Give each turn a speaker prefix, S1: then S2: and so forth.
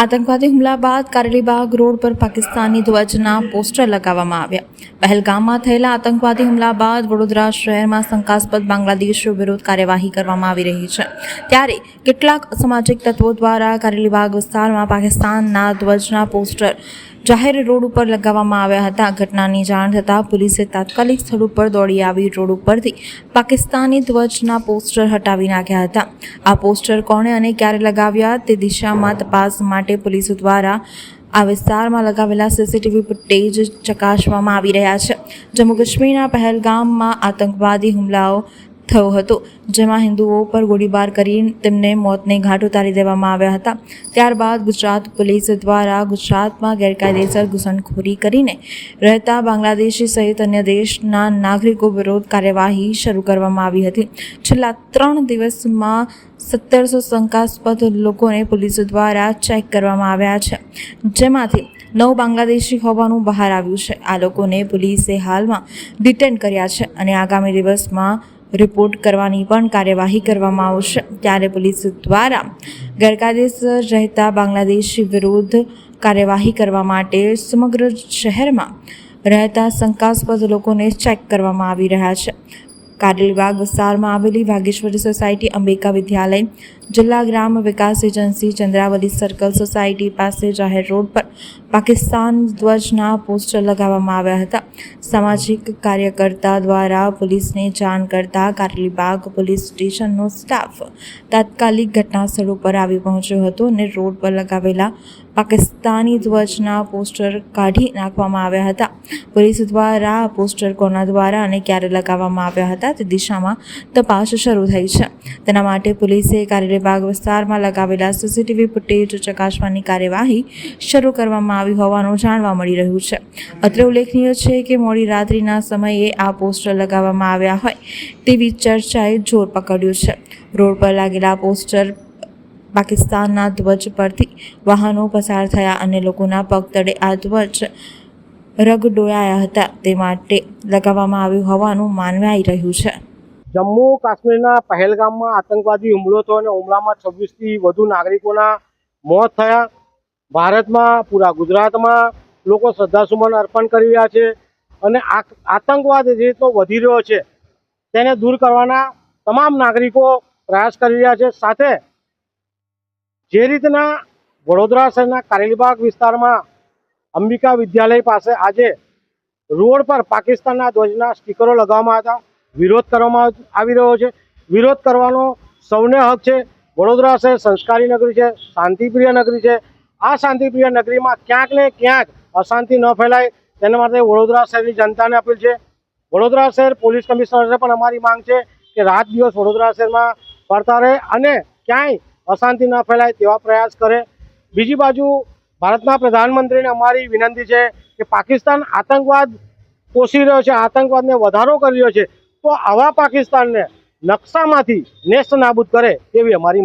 S1: આતંકવાદી હુમલા બાદ કારેલીબાગ રોડ પર પાકિસ્તાની ધ્વજના પોસ્ટર લગાવવામાં આવ્યા. પહેલગામમાં થયેલા આતંકવાદી હુમલા બાદ વડોદરા શહેરમાં શંકાસ્પદ બાંગ્લાદેશ વિરુદ્ધ કાર્યવાહી કરવામાં આવી રહી છે. ત્યારે કેટલાક સામાજિક તત્વો દ્વારા કારેલીબાગ વિસ્તારમાં પાકિસ્તાનના ધ્વજના પોસ્ટર જાહેર રોડ ઉપર લગાવવામાં આવ્યા હતા. ઘટનાની જાણ થતાં પોલીસે તાત્કાલિક સ્થળ ઉપર દોડી આવી રોડ ઉપરથી પાકિસ્તાની ધ્વજના પોસ્ટર હટાવી નાખ્યા હતા. આ પોસ્ટર કોણે અને ક્યારે લગાવ્યા તે દિશામાં તપાસ માટે પોલીસ દ્વારા આ વિસ્તારમાં લગાવેલા સીસીટીવી ફૂટેજ ચકાસવામાં આવી રહ્યા છે. જમ્મુ કાશ્મીરના પહેલગામમાં આતંકવાદી હુમલાઓ થયો હતો, જેમાં હિન્દુઓ પર ગોળીબાર કરી તેમને મોતને ઘાટ ઉતારી દેવામાં આવ્યા હતા. ત્યારબાદ ગુજરાત પોલીસ દ્વારા ગુજરાતમાં ગેરકાયદેસર ઘૂસણખોરી કરીને રહેતા બાંગ્લાદેશી સહિત અન્ય દેશના નાગરિકો વિરુદ્ધ કાર્યવાહી શરૂ કરવામાં આવી હતી. છેલ્લા ત્રણ દિવસમાં સત્તરસો શંકાસ્પદ લોકોને પોલીસ દ્વારા ચેક કરવામાં આવ્યા છે. જેમાંથી નવ બાંગ્લાદેશી હોવાનું બહાર આવ્યું છે. આ લોકોને પોલીસે હાલમાં ડિટેન કર્યા છે અને આગામી દિવસમાં રિપોર્ટ કરવાની પણ કાર્યવાહી કરવામાં આવશે. ત્યારે પોલીસ દ્વારા ગેરકાયદેસર રહેતા બાંગ્લાદેશી વિરુદ્ધ કાર્યવાહી કરવા માટે સમગ્ર શહેરમાં રહેતા શંકાસ્પદ લોકોને ચેક કરવામાં આવી રહ્યા છે. કારેલીબાગ વિસ્તારમાં આવેલી વાઘેશ્વરી સોસાયટી અંબિકા વિદ્યાલય જિલ્લા ગ્રામ વિકાસ એજન્સી ચંદ્રાવલી સર્કલ સોસાયટી પાસે જાહેર રોડ પર પાકિસ્તાન ધ્વજના પોસ્ટર લગાવવામાં આવ્યા હતા. સામાજિક કાર્યકર્તા દ્વારા પોલીસને જાણ કરતા કારેલીબાગ પોલીસ સ્ટેશનનો સ્ટાફ તાત્કાલિક ઘટના સ્થળ ઉપર આવી પહોંચ્યો હતો અને રોડ પર લગાવેલા પાકિસ્તાની ધ્વજના પોસ્ટર કાઢી નાખવામાં આવ્યા હતા. પોલીસ દ્વારા પોસ્ટર કોના દ્વારા અને ક્યારે લગાવવામાં આવ્યા હતા તે દિશામાં તપાસ શરૂ થઈ છે. તેના માટે પોલીસે કારેલીબાગ વિસ્તારમાં લગાવેલા સીસીટીવી ફૂટેજ ચકાસવાની કાર્યવાહી શરૂ કરવામાં આવી હોવાનું જાણવા મળી રહ્યું છે. અત્રે ઉલ્લેખનીય છે કે મોડી રાત્રિના સમયે આ પોસ્ટર લગાવવામાં આવ્યા હોય તેવી ચર્ચાએ જોર પકડ્યું છે. રોડ પર લાગેલા પોસ્ટર પાકિસ્તાનના ધ્વજ પરથી વાહનો પસાર થયા અને લોકોના પગ તળે આ ધ્વજ રગડોળાયા હતા. તે માટે લગાવવામાં આવ્યું હોવાનું માનવાઈ રહ્યું છે.
S2: જમ્મુ કાશ્મીરના પહેલગામમાં આતંકવાદી હુમલો થયો અને હુમલામાં છવ્વીસથી વધુ નાગરિકોના મોત થયા. ભારતમાં પૂરા ગુજરાતમાં લોકો શ્રદ્ધાસુમન અર્પણ કરી રહ્યા છે અને આતંકવાદ જે રીતનો વધી રહ્યો છે તેને દૂર કરવાના તમામ નાગરિકો પ્રયાસ કરી રહ્યા છે. સાથે જે રીતના વડોદરા શહેરના કારેલીબાગ વિસ્તારમાં અંબિકા વિદ્યાલય પાસે આજે રોડ પર પાકિસ્તાનના ધ્વજના સ્ટીકરો લગાવવામાં હતા. વિરોધ કરવામાં આવી રહ્યો છે. વિરોધ કરવાનો સૌને હક છે. વડોદરા શહેર સંસ્કારી નગરી છે, શાંતિપ્રિય નગરી છે. આ શાંતિપ્રિય નગરીમાં ક્યાંક ને ક્યાંક અશાંતિ ન ફેલાય. તેના માટે વડોદરા શહેરની જનતાને અપીલ છે. વડોદરા શહેર પોલીસ કમિશનરને પણ અમારી માંગ છે કે રાત દિવસ વડોદરા શહેરમાં ફરતા રહે અને ક્યાંય અશાંતિ ન ફેલાય તેવા પ્રયાસ કરે. બીજી બાજુ ભારતના પ્રધાનમંત્રીને અમારી વિનંતી છે કે પાકિસ્તાન આતંકવાદ પોષી રહ્યો છે, આતંકવાદને વધારો કરી રહ્યો છે. તો આવા પાકિસ્તાનને નકશામાંથી નેસ્ત નાબૂદ કરે તેવી અમારી